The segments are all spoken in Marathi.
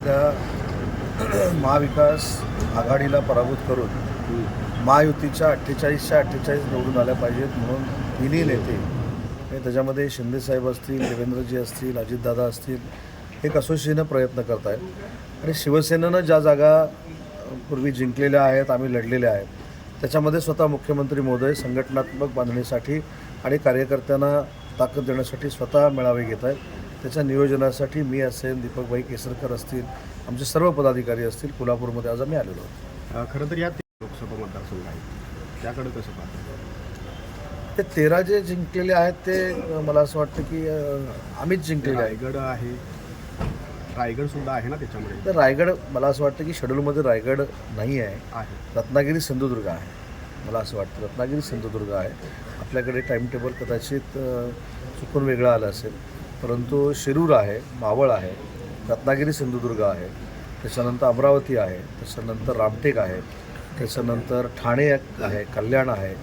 त्या महाविकास आघाडीला पराभूत करून महायुतीच्या अठ्ठेचाळीसच्या अठ्ठेचाळीस निवडून आल्या पाहिजेत म्हणून तिन्ही नेते हे त्याच्यामध्ये शिंदेसाहेब असतील देवेंद्रजी असतील अजितदादा असतील हे कसोशीनं प्रयत्न करत आहेत आणि शिवसेनेनं ज्या जागा पूर्वी जिंकलेल्या आहेत आम्ही लढलेल्या आहेत त्याच्यामध्ये स्वतः मुख्यमंत्री महोदय संघटनात्मक बांधणीसाठी आणि कार्यकर्त्यांना ताकद देण्यासाठी स्वतः मेळावे घेत आहेत त्याच्या नियोजनासाठी मी असेल दीपकभाई केसरकर असतील आमचे सर्व पदाधिकारी असतील कोल्हापूरमध्ये आज आम्ही आलेलो आहोत. खरं तर या ते- लोकसभा मतदारसंघ आहे. त्याकडे कसं पाहतो? ते तेरा जे जिंकलेले आहेत ते मला असं वाटतं की आम्हीच जिंकलेले आहे रायगड आहे. रायगड सुद्धा आहे ना त्याच्यामध्ये? तर रायगड मला असं वाटतं की शेड्यूलमध्ये रायगड नाही आहे. रत्नागिरी सिंधुदुर्ग आहे. मला असं वाटतं रत्नागिरी सिंधुदुर्ग आहे. आपल्याकडे टाईम टेबल कदाचित चुकून वेगळं आलं असेल. परंतु शिरूर आहे मावळ आहे रत्नागिरी सिंधुदुर्ग आहे त्याच्यानंतर अमरावती आहे त्याच्यानंतर रामटेक आहे त्याच्यानंतर ठाणे आहे कल्याण आहे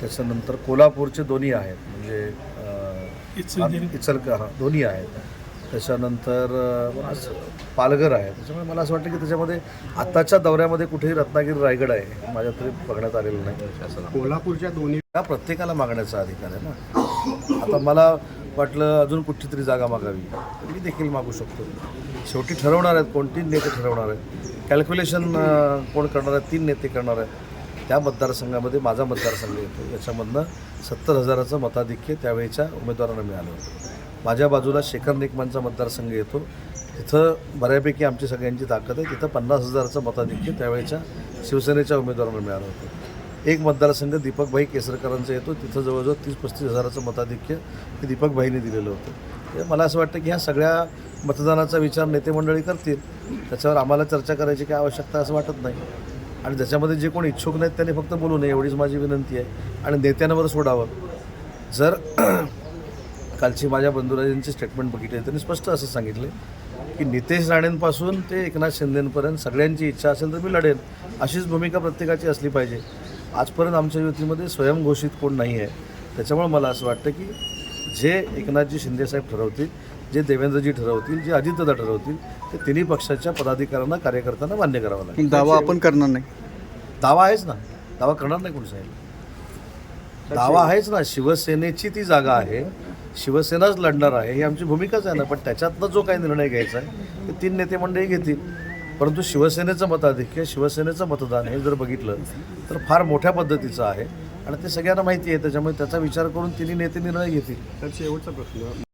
त्याच्यानंतर कोल्हापूरचे दोन्ही आहेत म्हणजे इचलक हां दोन्ही आहेत. त्याच्यानंतर पालघर आहे. त्याच्यामुळे मला असं वाटतं की त्याच्यामध्ये आत्ताच्या दौऱ्यामध्ये कुठेही रत्नागिरी रायगड आहे माझ्या तरी बघण्यात आलेलं नाही. कोल्हापूरच्या दोन्ही हा प्रत्येकाला मागण्याचा अधिकार आहे ना. आता मला वाटलं अजून कुठची तरी जागा मागावी. तर मी देखील मागू शकतो. शेवटी ठरवणार आहेत कोणती नेते ठरवणार आहेत. कॅल्क्युलेशन कोण करणार आहेत? तीन नेते करणार आहेत. त्या मतदारसंघामध्ये माझा मतदारसंघ येतो. याच्यामधनं सत्तर हजाराचं मताधिक्य त्यावेळेच्या उमेदवारांना मिळालं होतं. माझ्या बाजूला शेखर निकमांचा मतदारसंघ येतो. तिथं बऱ्यापैकी आमची सगळ्यांची ताकद आहे. तिथं पन्नास हजाराचं मताधिक्य त्यावेळेच्या शिवसेनेच्या उमेदवारांना मिळालं होतं. एक मतदारसंघ दीपकभाई केसरकरांचा येतो. तिथं जवळजवळ तीस पस्तीस हजाराचं मताधिक्य हे दीपकभाईने दिलेलं होतं. मला असं वाटतं की ह्या सगळ्या मतदानाचा विचार नेते मंडळी करतील. त्याच्यावर आम्हाला चर्चा करायची काय आवश्यकता असं वाटत नाही. आणि ज्याच्यामध्ये जे कोण इच्छुक नाहीत त्यांनी फक्त बोलू नये एवढीच माझी विनंती आहे. आणि नेत्यांवर सोडावं. जर कालची माझ्या बंधुराजांची स्टेटमेंट बघितली त्यांनी स्पष्ट असं सांगितले की नितेश राणेंपासून ते एकनाथ शिंदेपर्यंत सगळ्यांची इच्छा असेल तर मी लढेन. अशीच भूमिका प्रत्येकाची असली पाहिजे. आजपर्यंत आमच्या युतीमध्ये स्वयंघोषित कोण नाही आहे. त्याच्यामुळे मला असं वाटतं की जे एकनाथजी शिंदेसाहेब ठरवतील जे देवेंद्रजी ठरवतील जे अजितदादा ठरवतील ते तिन्ही पक्षाच्या पदाधिकाऱ्यांना कार्यकर्त्यांना मान्य करावं लागेल. दावा आपण करणार नाही. दावा आहेच ना. दावा करणार नाही कोणी साहेब. दावा आहेच ना. शिवसेनेची ती जागा आहे. शिवसेनाच लढणार आहे. ही आमची भूमिकाच आहे ना. पण त्याच्यातनं जो काही निर्णय घ्यायचा आहे ते तीन नेते मंडळी घेतील. परंतु शिवसेनेचं मताधिक्य शिवसेनेचं मतदान हे जर बघितलं तर फार मोठ्या पद्धतीचं आहे. आणि ते सगळ्यांना माहिती आहे त्याच्यामुळे त्याचा विचार करून तिन्ही नेते निर्णय घेतील. तर शेवटचा प्रश्न